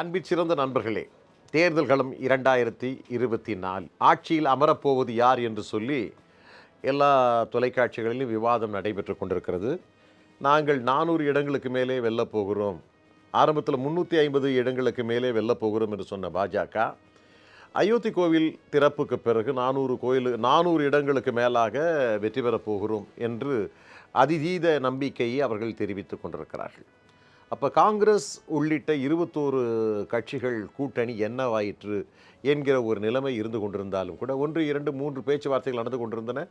அன்பிற்சிறந்த நண்பர்களே தேர்தல்களும் இரண்டாயிரத்தி இருபத்தி நாலு ஆட்சியில் அமரப்போவது யார் என்று சொல்லி எல்லா தொலைக்காட்சிகளிலும் விவாதம் நடைபெற்று கொண்டிருக்கிறது. நாங்கள் நானூறு இடங்களுக்கு மேலே வெல்லப் போகிறோம். ஆரம்பத்தில் முந்நூற்றி ஐம்பது இடங்களுக்கு மேலே வெல்லப் போகிறோம் என்று சொன்ன பாஜக. அயோத்தி கோவில் திறப்புக்கு பிறகு நானூறு கோயில் நானூறு இடங்களுக்கு மேலாக வெற்றி பெறப் போகிறோம் என்று அதிதீத நம்பிக்கையை அவர்கள் தெரிவித்துக் கொண்டிருக்கிறார்கள். அப்போ காங்கிரஸ் உள்ளிட்ட இருபத்தோரு கட்சிகள் கூட்டணி என்னவாயிற்று என்கிற ஒரு நிலைமை இருந்து கொண்டிருந்தாலும் கூட ஒன்று இரண்டு மூன்று பேச்சுவார்த்தைகள் நடந்து கொண்டிருந்தன.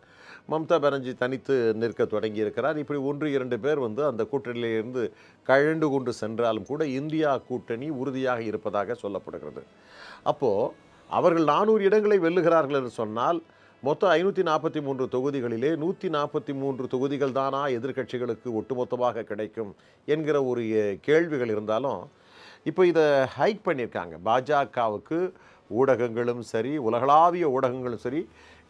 மம்தா பானர்ஜி தனித்து நிற்க தொடங்கியிருக்கிறார். இப்படி ஒன்று இரண்டு பேர் வந்து அந்த கூட்டணியிலிருந்து கழண்டு கொண்டு சென்றாலும் கூட இந்தியா கூட்டணி உறுதியாக இருப்பதாக சொல்லப்படுகிறது. அப்போது அவர்கள் நானூறு இடங்களை வெல்லுகிறார்கள் என்று சொன்னால் மொத்தம் ஐநூற்றி நாற்பத்தி மூன்று தொகுதிகளிலே நூற்றி நாற்பத்தி மூன்று தொகுதிகள் தானா எதிர்க்கட்சிகளுக்கு ஒட்டுமொத்தமாக கிடைக்கும் என்கிற ஒரு கேள்விகள் இருந்தாலும் இப்போ இதை ஹைக் பண்ணியிருக்காங்க. பாஜகவுக்கு ஊடகங்களும் சரி உலகளாவிய ஊடகங்களும் சரி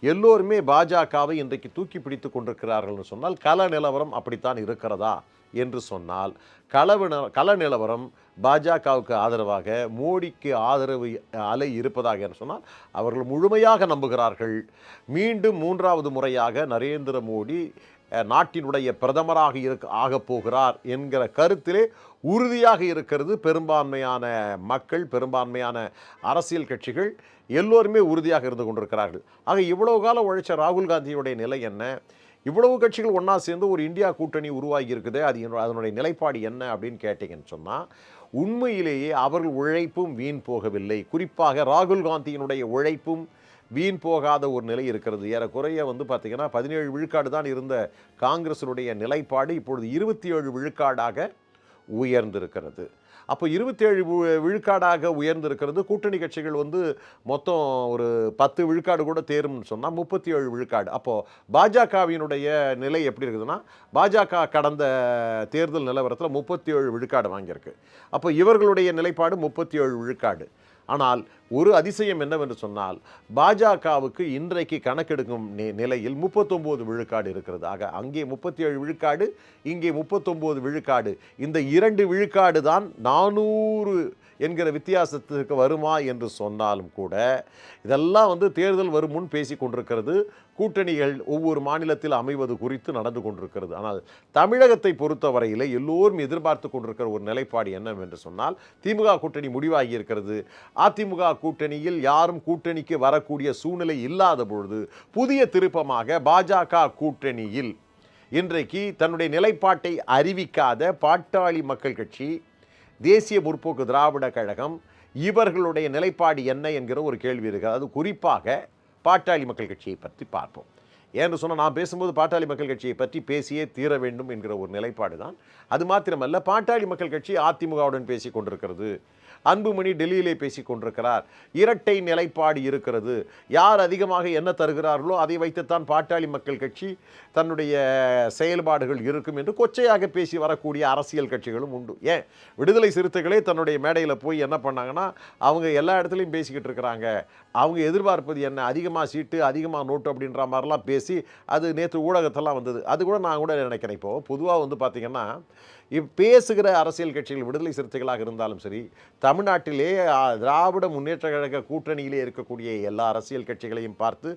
எல்லோருமே பாஜகவை இன்றைக்கு தூக்கி பிடித்து கொண்டிருக்கிறார்கள்னு சொன்னால் கல நிலவரம் அப்படித்தான் இருக்கிறதா? என்று சொன்னால் களவின கள நிலவரம் பாஜகவுக்கு ஆதரவாக மோடிக்கு ஆதரவு அலை இருப்பதாக என்று சொன்னால் அவர்கள் முழுமையாக நம்புகிறார்கள். மீண்டும் மூன்றாவது முறையாக நரேந்திர மோடி நாட்டினுடைய பிரதமராக இருக்க ஆகப் போகிறார் என்கிற கருத்திலே உறுதியாக இருக்கிறது பெரும்பான்மையான மக்கள் பெரும்பான்மையான அரசியல் கட்சிகள் எல்லோருமே உறுதியாக இருந்து கொண்டிருக்கிறார்கள். ஆக இவ்வளவு காலம் உழைச்ச ராகுல் காந்தியுடைய நிலை என்ன? இவ்வளவு கட்சிகள் ஒன்றா சேர்ந்து ஒரு இந்தியா கூட்டணி உருவாகி இருக்குது அது அதனுடைய நிலைப்பாடு என்ன அப்படின்னு கேட்டிங்கன்னு சொன்னால் உண்மையிலேயே அவர்கள் உழைப்பும் வீண் போகவில்லை. குறிப்பாக ராகுல் காந்தியினுடைய உழைப்பும் வீண் போகாத ஒரு நிலை இருக்கிறது. ஏறக்குறைய வந்து பார்த்திங்கன்னா பதினேழு விழுக்காடு தான் இருந்த காங்கிரஸினுடைய நிலைப்பாடு இப்பொழுது இருபத்தி ஏழு விழுக்காடாக உயர்ந்திருக்கிறது. அப்போ இருபத்தேழு விழுக்காடாக உயர்ந்திருக்கிறது. கூட்டணி கட்சிகள் வந்து மொத்தம் ஒரு பத்து விழுக்காடு கூட தேரும்னு சொன்னால் முப்பத்தி ஏழு விழுக்காடு. அப்போது பாஜகவினுடைய நிலை எப்படி இருக்குதுன்னா பாஜக கடந்த தேர்தல் நிலவரத்தில் முப்பத்தி ஏழு விழுக்காடு வாங்கியிருக்கு. அப்போ இவர்களுடைய நிலைப்பாடு முப்பத்தி ஏழு விழுக்காடு. ஆனால் ஒரு அதிசயம் என்னவென்று சொன்னால் பாஜகவுக்கு இன்றைக்கு கணக்கெடுக்கும் நிலையில் முப்பத்தொம்போது விழுக்காடு இருக்கிறது. ஆக அங்கே முப்பத்தி ஏழு விழுக்காடு இங்கே முப்பத்தொம்போது விழுக்காடு. இந்த இரண்டு விழுக்காடு தான் நானூறு என்கிற வித்தியாசத்திற்கு வருமா என்று சொன்னாலும் கூட இதெல்லாம் வந்து தேர்தல் வரும் முன் பேசி கொண்டிருக்கிறது. கூட்டணிகள் ஒவ்வொரு மாநிலத்தில் அமைவது குறித்து நடந்து கொண்டிருக்கிறது. ஆனால் தமிழகத்தை பொறுத்தவரையில் எல்லோரும் எதிர்பார்த்து கொண்டிருக்கிற ஒரு நிலைப்பாடு என்னவென்று சொன்னால் திமுக கூட்டணி முடிவாகி இருக்கிறது. அதிமுக கூட்டணியில் யாரும் கூட்டணிக்கு வரக்கூடிய சூழ்நிலை இல்லாத பொழுது புதிய திருப்பமாக பாஜக கூட்டணியில் இன்றைக்கு தன்னுடைய நிலைப்பாட்டை அறிவிக்காத பாட்டாளி மக்கள் கட்சி தேசிய முற்போக்கு திராவிட கழகம் இவர்களுடைய நிலைப்பாடு என்ன என்கிற ஒரு கேள்வி இருக்குது. அது குறிப்பாக பாட்டாளி மக்கள் கட்சியை பற்றி பார்ப்போம். ஏன்னு சொன்னால் நான் பேசும்போது பாட்டாளி மக்கள் கட்சியை பற்றி பேசியே தீர வேண்டும் என்கிற ஒரு நிலைப்பாடு தான். அது மாத்திரமல்ல பாட்டாளி மக்கள் கட்சி அதிமுகவுடன் பேசி கொண்டிருக்கிறது. அன்புமணி டெல்லியிலே பேசி கொண்டிருக்கிறார். இரட்டை நிலைப்பாடு இருக்கிறது. யார் அதிகமாக என்ன தருகிறார்களோ அதை வைத்துத்தான் பாட்டாளி மக்கள் கட்சி தன்னுடைய செயல்பாடுகள் இருக்கும் என்று கொச்சையாக பேசி வரக்கூடிய அரசியல் கட்சிகளும் உண்டு. ஏன்? விடுதலை சிறுத்தைகளே தன்னுடைய மேடையில் போய் என்ன பண்ணாங்கன்னா அவங்க எல்லா இடத்துலையும் பேசிக்கிட்டு இருக்கிறாங்க. அவங்க எதிர்பார்ப்பது என்ன? அதிகமாக சீட்டு அதிகமாக நோட்டு அப்படின்ற மாதிரிலாம் பேசி அது நேற்று ஊடகத்தெல்லாம் வந்தது. அது கூட நான் கூட நினைக்கிறேன் இப்போது பொதுவாக வந்து பார்த்திங்கன்னா இப் பேசுகிற அரசியல் கட்சிகள் விடுதலை சிறுத்தைகளாக இருந்தாலும் சரி தமிழ்நாட்டிலே திராவிட முன்னேற்ற கழக கூட்டணியிலே இருக்கக்கூடிய எல்லா அரசியல் கட்சிகளையும் பார்த்து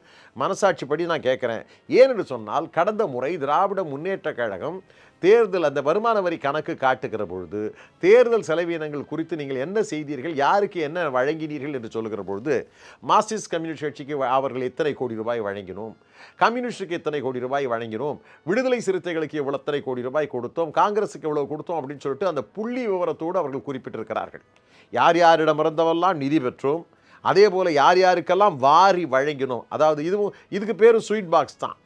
மனசாட்சிப்படி நான் கேட்குறேன். ஏனென்று சொன்னால் கடந்த முறை திராவிட முன்னேற்ற கழகம் தேர்தல் அந்த வருமான வரி கணக்கு காட்டுகிற பொழுது தேர்தல் செலவினங்கள் குறித்து நீங்கள் என்ன செய்தீர்கள் யாருக்கு என்ன வழங்கினீர்கள் என்று சொல்லுகிற பொழுது மார்க்சிஸ்ட் கம்யூனிஸ்ட் கட்சிக்கு அவர்கள் எத்தனை கோடி ரூபாய் வழங்கினோம்? கம்யூனிஸ்டுக்கு எத்தனை கோடி ரூபாய் வழங்கினோம். விடுதலை சிறுத்தைகளுக்கு எவ்வளோ எத்தனை கோடி ரூபாய் கொடுத்தோம். காங்கிரஸுக்கு எவ்வளோ கொடுத்தோம் அப்படின்னு சொல்லிட்டு அந்த புள்ளி விவரத்தோடு அவர்கள் குறிப்பிட்டிருக்கிறார்கள். யார் யாரிடமிருந்தவெல்லாம் நிதி பெற்றோம். அதே போல் யார் யாருக்கெல்லாம் வாரி வழங்கினோம். அதாவது இதுவும் இதுக்கு பேர் ஸ்வீட் பாக்ஸ் தான்.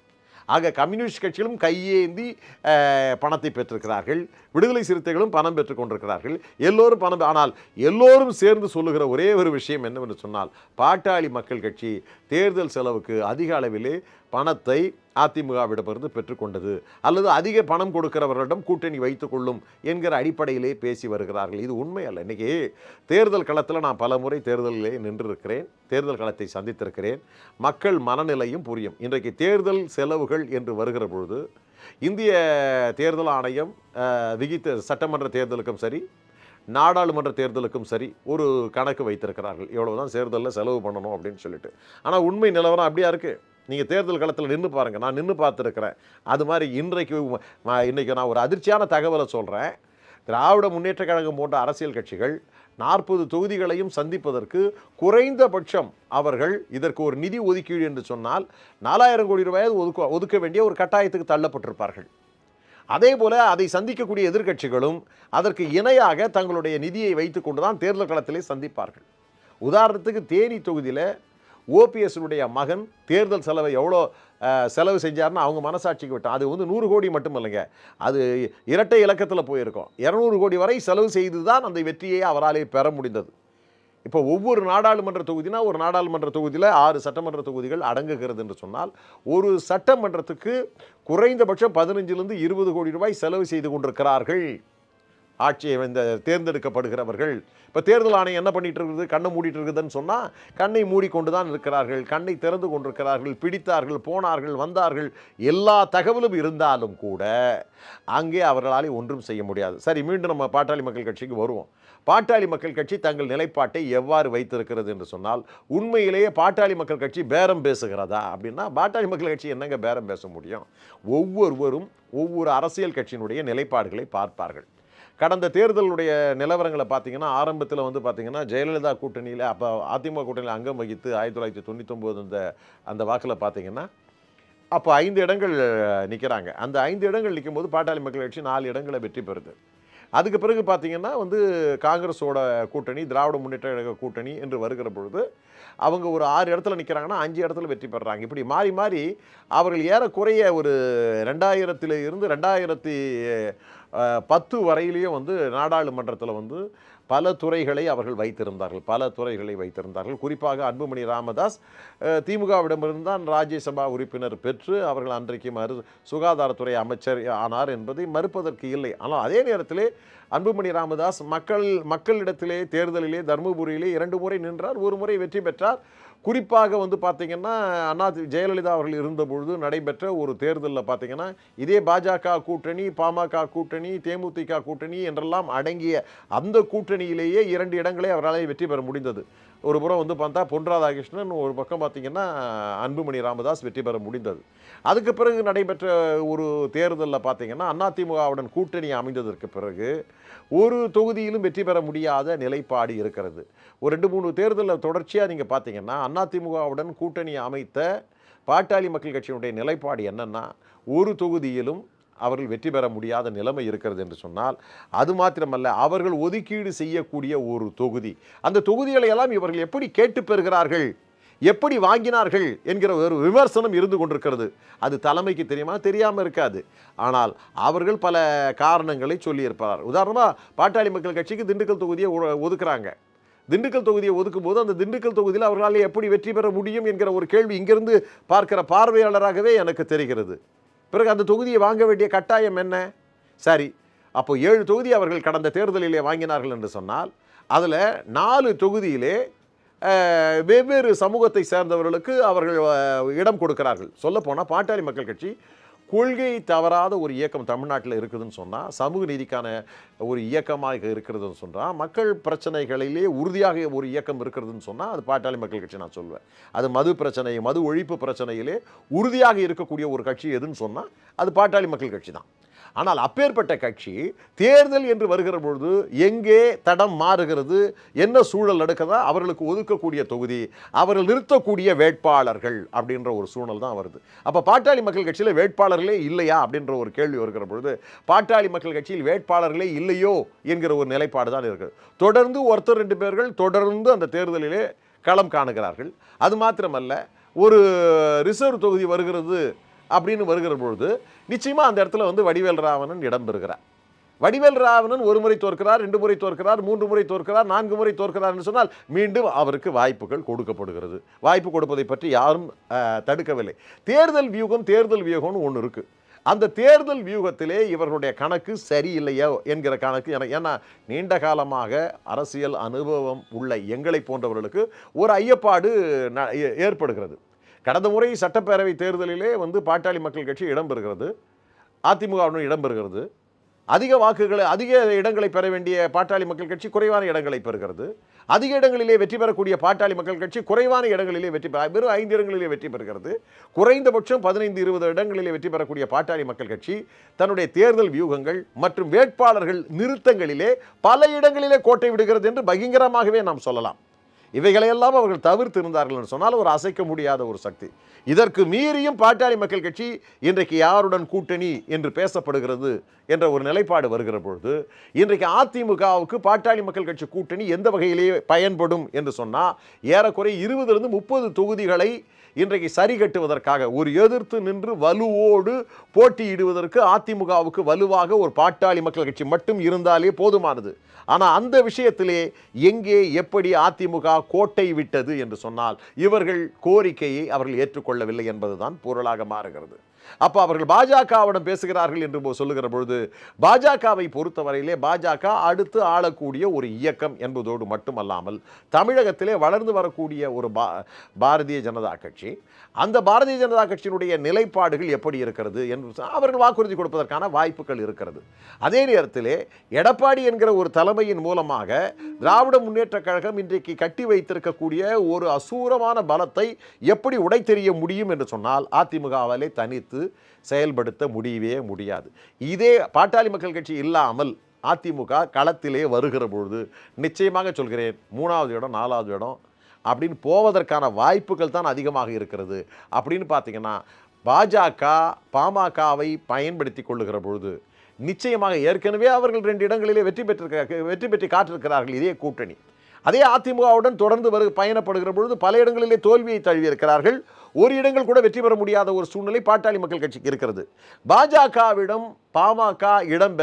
ஆக கம்யூனிஸ்ட் கட்சிகளும் கையேந்தி பணத்தை பெற்றிருக்கிறார்கள். விடுதலை சிறுத்தைகளும் பணம் பெற்றுக்கொண்டிருக்கிறார்கள் எல்லோரும் பணம் ஆனால் எல்லோரும் சேர்ந்து சொல்லுகிற ஒரே ஒரு விஷயம் என்னவென்று சொன்னால் பாட்டாளி மக்கள் கட்சி தேர்தல் செலவுக்கு அதிக அளவிலே பணத்தை அதிமுகவிடமிருந்து பெற்றுக்கொண்டது. அல்லது அதிக பணம் கொடுக்கிறவர்களிடம் கூட்டணி வைத்துக்கொள்ளும் என்கிற அடிப்படையிலே பேசி வருகிறார்கள். இது உண்மை அல்ல இன்றைக்கி தேர்தல் களத்தில் நான் பல முறை தேர்தலிலே நின்றிருக்கிறேன். தேர்தல் களத்தை சந்தித்திருக்கிறேன். மக்கள் மனநிலையும் புரியும். இன்றைக்கு தேர்தல் செலவுகள் என்று வருகிற பொழுது இந்திய தேர்தல் ஆணையம் விகித்த சட்டமன்ற தேர்தலுக்கும் சரி நாடாளுமன்ற தேர்தலுக்கும் சரி ஒரு கணக்கு வைத்திருக்கிறார்கள். இவ்வளோ தான் தேர்தலில் செலவு பண்ணணும் அப்படின்னு சொல்லிட்டு. ஆனால் உண்மை நிலவரம் அப்படியா இருக்குது நீங்கள் தேர்தல் களத்தில் நின்று பாருங்கள் நான் நின்று பார்த்துருக்குறேன். அது மாதிரி இன்றைக்கு இன்றைக்கு நான் ஒரு அதிர்ச்சியான தகவலை சொல்கிறேன் திராவிட முன்னேற்ற கழகம் போன்ற அரசியல் கட்சிகள் நாற்பது தொகுதிகளையும் சந்திப்பதற்கு குறைந்தபட்சம் அவர்கள் இதற்கு ஒரு நிதி ஒதுக்கீடு என்று சொன்னால் நாலாயிரம் கோடி ரூபாய் ஒதுக்க ஒதுக்க வேண்டிய ஒரு கட்டாயத்துக்கு தள்ளப்பட்டிருப்பார்கள். அதே போல் அதை சந்திக்கக்கூடிய எதிர்க்கட்சிகளும் அதற்கு இணையாக தங்களுடைய நிதியை வைத்துக்கொண்டு தான் தேர்தல் களத்திலே சந்திப்பார்கள். உதாரணத்துக்கு தேனி தொகுதியில் ஓபிஎஸ்னுடைய மகன் தேர்தல் செலவை எவ்வளோ செலவு செஞ்சார்னு அவங்க மனசாட்சிக்கு விட்டான். அது வந்து நூறு கோடி மட்டும் இல்லைங்க அது இரட்டை இலக்கத்தில் போயிருக்கோம். இரநூறு கோடி வரை செலவு செய்து தான் அந்த வெற்றியை அவராலே பெற முடிந்தது. இப்போ ஒவ்வொரு நாடாளுமன்ற தொகுதினா ஒரு நாடாளுமன்ற தொகுதியில் ஆறு சட்டமன்ற தொகுதிகள் அடங்குகிறது என்று சொன்னால் ஒரு சட்டமன்றத்துக்கு குறைந்தபட்சம் பதினஞ்சிலிருந்து இருபது கோடி ரூபாய் செலவு செய்து கொண்டிருக்கிறார்கள். ஆட்சியை இந்த தேர்ந்தெடுக்கப்படுகிறவர்கள். இப்போ தேர்தல் ஆணையம் என்ன பண்ணிகிட்டு இருக்குது கண்ணை மூடிட்டு இருக்குதுன்னு சொன்னால் கண்ணை மூடிக்கொண்டு தான் இருக்கிறார்கள் கண்ணை திறந்து கொண்டிருக்கிறார்கள் பிடித்தார்கள் போனார்கள் வந்தார்கள் எல்லா தகவலும் இருந்தாலும் கூட அங்கே அவர்களாலே ஒன்றும் செய்ய முடியாது. சரி மீண்டும் நம்ம பாட்டாளி மக்கள் கட்சிக்கு வருவோம். பாட்டாளி மக்கள் கட்சி தங்கள் நிலைப்பாட்டை எவ்வாறு வைத்திருக்கிறது என்று சொன்னால் உண்மையிலேயே பாட்டாளி மக்கள் கட்சி பேரம் பேசுகிறதா அப்படின்னா பாட்டாளி மக்கள் கட்சி என்னங்க பேரம் பேச முடியும்? ஒவ்வொருவரும் ஒவ்வொரு அரசியல் கட்சியினுடைய நிலைப்பாடுகளை பார்ப்பார்கள். கடந்த தேர்தலுடைய நிலவரங்களை பார்த்தீங்கன்னா ஆரம்பத்தில் வந்து பார்த்தீங்கன்னா ஜெயலலிதா கூட்டணியில் அப்போ அதிமுக கூட்டணியில் அங்கம் வகித்து ஆயிரத்தி தொள்ளாயிரத்தி தொண்ணூத்தொம்போது அந்த அந்த வாக்கில் பார்த்தீங்கன்னா அப்போ ஐந்து இடங்கள் நிற்கிறாங்க அந்த ஐந்து இடங்கள் நிற்கும்போது பாட்டாளி மக்கள் கட்சி நாலு இடங்களை வெற்றி பெறுது. அதுக்கு பிறகு பார்த்தீங்கன்னா வந்து காங்கிரஸோட கூட்டணி திராவிட முன்னேற்ற கழக கூட்டணி என்று வருகிற பொழுது அவங்க ஒரு ஆறு இடத்துல நிற்கிறாங்கன்னா அஞ்சு இடத்துல வெற்றி பெறுறாங்க இப்படி மாறி மாறி அவர்கள் ஏறக்குறைய ஒரு ரெண்டாயிரத்தில் இருந்து ரெண்டாயிரத்தி பத்து வரையிலேயும் வந்து நாடாளுமன்றத்தில் வந்து பல துறைகளை அவர்கள் வைத்திருந்தார்கள். பல துறைகளை வைத்திருந்தார்கள். குறிப்பாக அன்புமணி ராமதாஸ் திமுகவிடமிருந்தான் திமுகவிடமிருந்து தான் ராஜ்யசபா உறுப்பினர் பெற்று அவர்கள் அன்றைக்கு மறு சுகாதாரத்துறை அமைச்சர் ஆனார் என்பதை மறுப்பதற்கு இல்லை. ஆனால் அதே நேரத்திலே அன்புமணி ராமதாஸ் மக்கள் மக்களிடத்திலே தேர்தலிலே தருமபுரியிலே இரண்டு முறை நின்றார் ஒரு முறை வெற்றி பெற்றார். குறிப்பாக வந்து பார்த்தீங்கன்னா அண்ணா ஜெயலலிதா அவர்கள் இருந்தபொழுது நடைபெற்ற ஒரு தேர்தலில் பார்த்தீங்கன்னா இதே பாஜக கூட்டணி பாமக கூட்டணி தேமுதிக கூட்டணி என்றெல்லாம் அடங்கிய அந்த கூட்டணியிலேயே இரண்டு இடங்களை அவரால் வெற்றி பெற முடிந்தது. ஒரு புறம் வந்து பார்த்தா பொன் ராதாகிருஷ்ணன் ஒரு பக்கம் பார்த்தீங்கன்னா அன்புமணி ராமதாஸ் வெற்றி பெற முடிந்தது. அதுக்கு பிறகு நடைபெற்ற ஒரு தேர்தலில் பார்த்தீங்கன்னா அதிமுகவுடன் கூட்டணி அமைந்ததற்கு பிறகு ஒரு தொகுதியிலும் வெற்றி பெற முடியாத நிலைப்பாடு இருக்கிறது. ஒரு ரெண்டு மூணு தேர்தலில் தொடர்ச்சியாக நீங்கள் பார்த்தீங்கன்னா அதிமுகவுடன் கூட்டணி அமைத்த பாட்டாளி மக்கள் கட்சியினுடைய நிலைப்பாடு என்னென்னா ஒரு தொகுதியிலும் அவர்கள் வெற்றி பெற முடியாத நிலைமை இருக்கிறது என்று சொன்னால் அது மாத்திரமல்ல அவர்கள் ஒதுக்கீடு செய்யக்கூடிய ஒரு தொகுதி. அந்த தொகுதிகளை எல்லாம் இவர்கள் எப்படி கேட்டு பெறுகிறார்கள்? எப்படி வாங்கினார்கள்? என்கிற ஒரு விமர்சனம் இருந்து கொண்டிருக்கிறது. அது தலைமைக்கு தெரியுமா? தெரியாமல் இருக்காது. ஆனால் அவர்கள் பல காரணங்களை சொல்லியிருப்பார். உதாரணமாக பாட்டாளி மக்கள் கட்சிக்கு திண்டுக்கல் தொகுதியை ஒதுக்குறாங்க. திண்டுக்கல் தொகுதியை ஒதுக்கும் போது அந்த திண்டுக்கல் தொகுதியில் அவர்களால் எப்படி வெற்றி பெற முடியும் என்கிற ஒரு கேள்வி இங்கிருந்து பார்க்கிற பார்வையாளராகவே எனக்கு தெரிகிறது. பிறகு அந்த தொகுதியை வாங்க வேண்டிய கட்டாயம் என்ன? சரி அப்போ ஏழு தொகுதி அவர்கள் கடந்த தேர்தலிலே வாங்கினார்கள் என்று சொன்னால் அதில் நாலு தொகுதியிலே வெவ்வேறு சமூகத்தை சேர்ந்தவர்களுக்கு அவர்கள் இடம் கொடுக்கிறார்கள். சொல்லப்போனால் பாட்டாளி மக்கள் கட்சி கொள்கை தவறாத ஒரு இயக்கம் தமிழ்நாட்டில் இருக்குதுன்னு சொன்னால் சமூக நீதிக்கான ஒரு இயக்கமாக இருக்கிறதுன்னு சொன்னால் மக்கள் பிரச்சனைகளிலே உறுதியாக ஒரு இயக்கம் இருக்கிறதுன்னு சொன்னால் அது பாட்டாளி மக்கள் கட்சி நான் சொல்வேன். அது மது பிரச்சனை மது ஒழிப்பு பிரச்சனையிலே உறுதியாக இருக்கக்கூடிய ஒரு கட்சி எதுன்னு சொன்னால் அது பாட்டாளி மக்கள் கட்சி தான். ஆனால் அப்பேற்பட்ட கட்சி தேர்தல் என்று வருகிற பொழுது எங்கே தடம் மாறுகிறது என்ன சூழல் நடக்குதா அவர்களுக்கு ஒதுக்கக்கூடிய தொகுதி அவர்கள் நிறுத்தக்கூடிய வேட்பாளர்கள் அப்படின்ற ஒரு சூழல் தான் வருது. அப்போ பாட்டாளி மக்கள் கட்சியில் வேட்பாளர்களே இல்லையா அப்படின்ற ஒரு கேள்வி வருகிற பொழுது பாட்டாளி மக்கள் கட்சியில் வேட்பாளர்களே இல்லையோ என்கிற ஒரு நிலைப்பாடு தான் இருக்குது. தொடர்ந்து ஒருத்தர் ரெண்டு பேர்கள் தொடர்ந்து அந்த தேர்தலிலே களம் காணுகிறார்கள். அது மாத்திரமல்ல ஒரு ரிசர்வ் தொகுதி வருகிறது அப்படின்னு வருகிற பொழுது நிச்சயமாக அந்த இடத்துல வந்து வடிவேல் ராவணன் இடம் பெறுகிறார் வடிவேல் ராவணன் ஒரு முறை தோற்கிறார் ரெண்டு முறை தோற்கிறார் மூன்று முறை தோற்கிறார் நான்கு முறை தோற்கிறார் சொன்னால் மீண்டும் அவருக்கு வாய்ப்புகள் கொடுக்கப்படுகிறது. வாய்ப்பு கொடுப்பதை பற்றி யாரும் தடுக்கவில்லை. தேர்தல் வியூகம் தேர்தல் வியூகம்னு ஒன்று இருக்குது அந்த தேர்தல் வியூகத்திலே இவர்களுடைய கணக்கு சரியில்லையோ என்கிற கணக்கு என ஏன்னா நீண்ட காலமாக அரசியல் அனுபவம் உள்ள எங்களை போன்றவர்களுக்கு ஒரு ஐயப்பாடு ந- ஏற்படுகிறது. கடந்த முறை சட்டப்பேரவை தேர்தலிலே வந்து பாட்டாளி மக்கள் கட்சி இடம்பெறுகிறது அதிமுகவுடன் இடம்பெறுகிறது அதிக வாக்குகளை அதிக இடங்களை பெற வேண்டிய பாட்டாளி மக்கள் கட்சி குறைவான இடங்களை பெறுகிறது. அதிக இடங்களிலே வெற்றி பெறக்கூடிய பாட்டாளி மக்கள் கட்சி குறைவான இடங்களிலே வெற்றி பெற வெறும் ஐந்து இடங்களிலே வெற்றி பெறுகிறது. குறைந்தபட்சம் பதினைந்து இருபது இடங்களிலே வெற்றி பெறக்கூடிய பாட்டாளி மக்கள் கட்சி தன்னுடைய தேர்தல் வியூகங்கள் மற்றும் வேட்பாளர்கள் நிறுத்தங்களிலே பல இடங்களிலே கோட்டை விடுகிறது என்று பகிங்கரமாகவே நாம் சொல்லலாம். இவைகளையெல்லாம் அவர்கள் தவிர்த்து இருந்தார்கள் என்று சொன்னால் ஒரு அசைக்க முடியாத ஒரு சக்தி. இதற்கு மீறியும் பாட்டாளி மக்கள் கட்சி இன்றைக்கு யாருடன் கூட்டணி என்று பேசப்படுகிறது என்ற ஒரு நிலைப்பாடு வருகிற பொழுது இன்றைக்கு அதிமுகவுக்கு பாட்டாளி மக்கள் கட்சி கூட்டணி எந்த வகையிலே பயன்படும் என்று சொன்னால் ஏறக்குறைய இருபதுலேருந்து முப்பது தொகுதிகளை இன்றைக்கு சரி கட்டுவதற்காக ஒரு எதிர்த்து நின்று வலுவோடு போட்டியிடுவதற்கு அதிமுகவுக்கு வலுவாக ஒரு பாட்டாளி மக்கள் கட்சி மட்டும் இருந்தாலே போதுமானது. ஆனால் அந்த விஷயத்திலே எங்கே எப்படி அதிமுக கோட்டை விட்டது என்று சொன்னால் இவர்கள் கோரிக்கையை அவர்கள் ஏற்றுக்கொள்ளவில்லை என்பதுதான் பொருளாக மாறுகிறது. அப்போ அவர்கள் பாஜகவிடம் பேசுகிறார்கள் என்று சொல்லுகிற பொழுது பாஜகவை பொறுத்தவரையிலே பாஜக அடுத்து ஆளக்கூடிய ஒரு இயக்கம் என்பதோடு மட்டுமல்லாமல் தமிழகத்திலே வளர்ந்து வரக்கூடிய ஒரு பா பாரதிய ஜனதா கட்சி. அந்த பாரதிய ஜனதா கட்சியினுடைய நிலைப்பாடுகள் எப்படி இருக்கிறது என்று அவர்கள் வாக்குறுதி கொடுப்பதற்கான வாய்ப்புகள் இருக்கிறது. அதே நேரத்திலே எடப்பாடி என்கிற ஒரு தலைமையின் மூலமாக திராவிட முன்னேற்ற கழகம் இன்றைக்கு கட்டி வைத்திருக்கக்கூடிய ஒரு அசூரமான பலத்தை எப்படி உடைத்தெறிய முடியும் என்று சொன்னால் அதிமுகவாலே தனித்து செயல்படுத்த முடியவே முடியாது. இதே பாட்டாளி மக்கள் கட்சி இல்லாமல் அதிமுக களத்திலே வருகிற பொழுது நிச்சயமாக சொல்கிறேன் மூணாவது இடம் நாலாவது இடம் அப்படின்னு போவதற்கான வாய்ப்புகள் தான் அதிகமாக இருக்கிறது. அப்படின்னு பார்த்தீங்கன்னா பாஜக பாமகவை பயன்படுத்தி கொள்ளுகிற பொழுது நிச்சயமாக ஏற்கனவே அவர்கள் ரெண்டு இடங்களிலே வெற்றி பெற்றிருக்க வெற்றி பெற்று காட்டிருக்கிறார்கள் இதே கூட்டணி. அதே அதிமுகவுடன் தொடர்ந்து வரு பயணப்படுகிற பொழுது பல இடங்களிலே தோல்வியை தழுவியிருக்கிறார்கள். ஒரு இடங்கள் கூட வெற்றி பெற முடியாத ஒரு சூழ்நிலை பாட்டாளி மக்கள் கட்சிக்கு இருக்கிறது. பாஜகவிடம் பாமக இடம்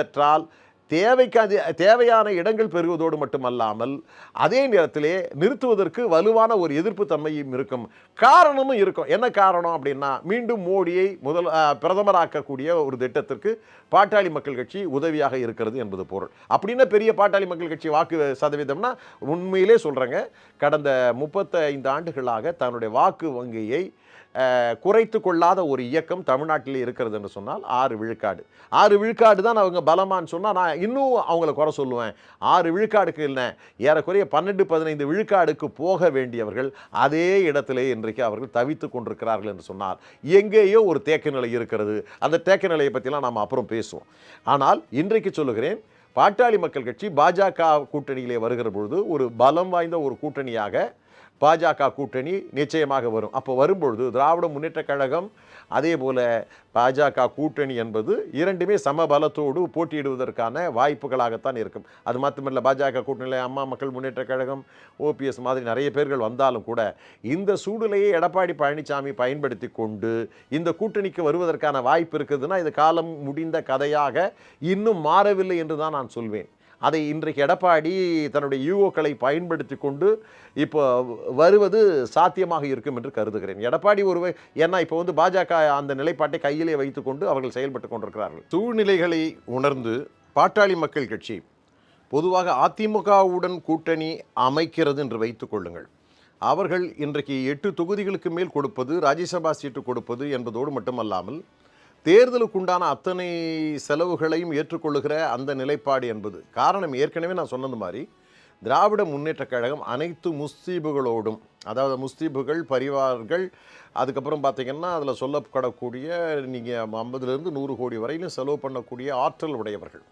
தேவைக்கு அது தேவையான இடங்கள் பெறுவதோடு மட்டுமல்லாமல் அதே நேரத்திலே நிறுத்துவதற்கு வலுவான ஒரு எதிர்ப்பு தன்மையும் இருக்கும். காரணமும் இருக்கும். என்ன காரணம் அப்படின்னா மீண்டும் மோடியை முதல் பிரதமராக்கக்கூடிய ஒரு திட்டத்திற்கு பாட்டாளி மக்கள் கட்சி உதவியாக இருக்கிறது என்பது பொருள். அப்படின்னா பெரிய பாட்டாளி மக்கள் கட்சி வாக்கு சதவீதம்னா உண்மையிலே சொல்கிறேங்க கடந்த முப்பத்தைந்து ஆண்டுகளாக தன்னுடைய வாக்கு வங்கியை குறைத்து கொள்ளாத ஒரு இயக்கம் தமிழ்நாட்டில் இருக்கிறது என்று சொன்னால் ஆறு விழுக்காடு. ஆறு விழுக்காடு தான் அவங்க பலமான்னு சொன்னால் நான் இன்னும் அவங்கள குறை சொல்லுவேன். ஆறு விழுக்காடுக்கு இல்லை ஏறக்குறைய பன்னெண்டு பதினைந்து விழுக்காடுக்கு போக வேண்டியவர்கள் அதே இடத்திலே இன்றைக்கு அவர்கள் தவித்து கொண்டிருக்கிறார்கள் என்று சொன்னால் எங்கேயோ ஒரு தேக்க நிலை இருக்கிறது. அந்த தேக்க நிலையை பற்றிலாம் நாம் அப்புறம் பேசுவோம். ஆனால் இன்றைக்கு சொல்லுகிறேன் பாட்டாளி மக்கள் கட்சி பாஜக கூட்டணியிலே வருகிற பொழுது ஒரு பலம் வாய்ந்த ஒரு கூட்டணியாக பாஜக கூட்டணி நிச்சயமாக வரும். அப்போ வரும்பொழுது திராவிட முன்னேற்றக் கழகம் அதே போல் பாஜக கூட்டணி என்பது இரண்டுமே சமபலத்தோடு போட்டியிடுவதற்கான வாய்ப்புகளாகத்தான் இருக்கும். அது மட்டுமல்ல பாஜக கூட்டணியில் அம்மா மக்கள் முன்னேற்றக் கழகம் ஓபிஎஸ் மாதிரி நிறைய பேர்கள் வந்தாலும் கூட இந்த சூழ்நிலையை எடப்பாடி பழனிசாமி பயன்படுத்தி கொண்டு இந்த கூட்டணிக்கு வருவதற்கான வாய்ப்பு இருக்குதுன்னா இது காலம் முடிந்த கதையாக இன்னும் மாறவில்லை என்று தான் நான் சொல்வேன். அதை இன்றைக்கு எடப்பாடி தன்னுடைய யூஓக்களை பயன்படுத்தி கொண்டு இப்போ வருவது சாத்தியமாக இருக்கும் என்று கருதுகிறேன். எடப்பாடி ஒரு ஏன்னா இப்போ வந்து பாஜக அந்த நிலைப்பாட்டை கையிலே வைத்துக்கொண்டு அவர்கள் செயல்பட்டு கொண்டிருக்கிறார்கள். சூழ்நிலைகளை உணர்ந்து பாட்டாளி மக்கள் கட்சி பொதுவாக அதிமுகவுடன் கூட்டணி அமைக்கிறது என்று வைத்துக் கொள்ளுங்கள். அவர்கள் இன்றைக்கு எட்டு தொகுதிகளுக்கு மேல் கொடுப்பது ராஜ்யசபா சீட்டு கொடுப்பது என்பதோடு மட்டுமல்லாமல் தேர்தலுக்குண்டான அத்தனை செலவுகளையும் ஏற்றுக்கொள்ளுகிற அந்த நிலைப்பாடு என்பது. காரணம் ஏற்கனவே நான் சொன்னது மாதிரி திராவிட முன்னேற்றக் கழகம் அனைத்து முஸ்தீபுகளோடும் அதாவது முஸ்தீபுகள் பரிவார்கள் அதுக்கப்புறம் பார்த்திங்கன்னா அதில் சொல்லப்படக்கூடிய நீங்கள் ஐம்பதுலேருந்து நூறு கோடி வரையிலும் செலவு பண்ணக்கூடிய ஆற்றல் உடையவர்கள்.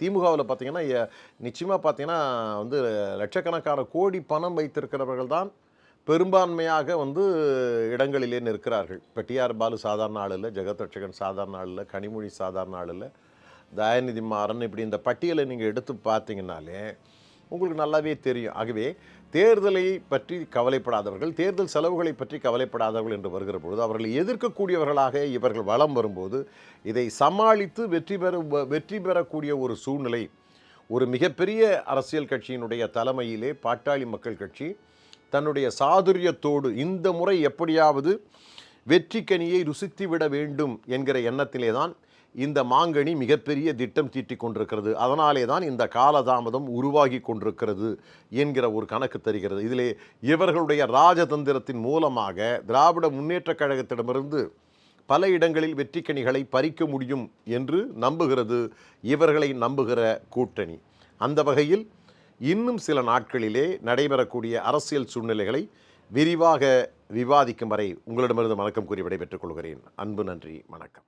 திமுகவில் பார்த்தீங்கன்னா எ- நிச்சயமாக பார்த்தீங்கன்னா வந்து லட்சக்கணக்கான கோடி பணம் வைத்திருக்கிறவர்கள் தான் பெரும்பான்மையாக வந்து இடங்களிலே நிற்கிறார்கள். இப்போ டிஆர் பாலு சாதாரண ஆள் இல்லை ஜெகத்ரட்சகன் சாதாரண ஆள் இல்லை கனிமொழி சாதாரண ஆள் இல்லை தயாநிதி மாறன் இப்படி இந்த பட்டியலை நீங்கள் எடுத்து பார்த்தீங்கன்னாலே உங்களுக்கு நல்லாவே தெரியும். ஆகவே தேர்தலை பற்றி கவலைப்படாதவர்கள் தேர்தல் செலவுகளை பற்றி கவலைப்படாதவர்கள் என்று வருகிற பொழுது அவர்கள் எதிர்க்கக்கூடியவர்களாக இவர்கள் வலம் வரும்போது இதை சமாளித்து வெற்றி பெற வெற்றி பெறக்கூடிய ஒரு சூழ்நிலை ஒரு மிகப்பெரிய அரசியல் கட்சியினுடைய தலைமையிலே பாட்டாளி மக்கள் கட்சி தன்னுடைய சாதுரியத்தோடு இந்த முறை எப்படியாவது வெற்றிக்கனியை ருசித்துவிட ருசித்து விட வேண்டும் என்கிற எண்ணத்திலே தான் இந்த மாங்கனி மிகப்பெரிய திட்டம் தீட்டிக் கொண்டிருக்கிறது. அதனாலே தான் இந்த காலதாமதம் உருவாகி கொண்டிருக்கிறது என்கிற ஒரு கணக்கு தருகிறது. இதிலே இவர்களுடைய ராஜதந்திரத்தின் மூலமாக திராவிட முன்னேற்றக் கழகத்திடமிருந்து பல இடங்களில் வெற்றிக்கனிகளை பறிக்க முடியும் என்று நம்புகிறது இவர்களை நம்புகிற கூட்டணி. அந்த வகையில் இன்னும் சில நாட்களிலே நடைபெறக்கூடிய அரசியல் சூழ்நிலைகளை விரிவாக விவாதிக்கும் வரை உங்களிடமிருந்து வணக்கம் கூறி விடைபெற்றுக் கொள்கிறேன். அன்பு நன்றி வணக்கம்.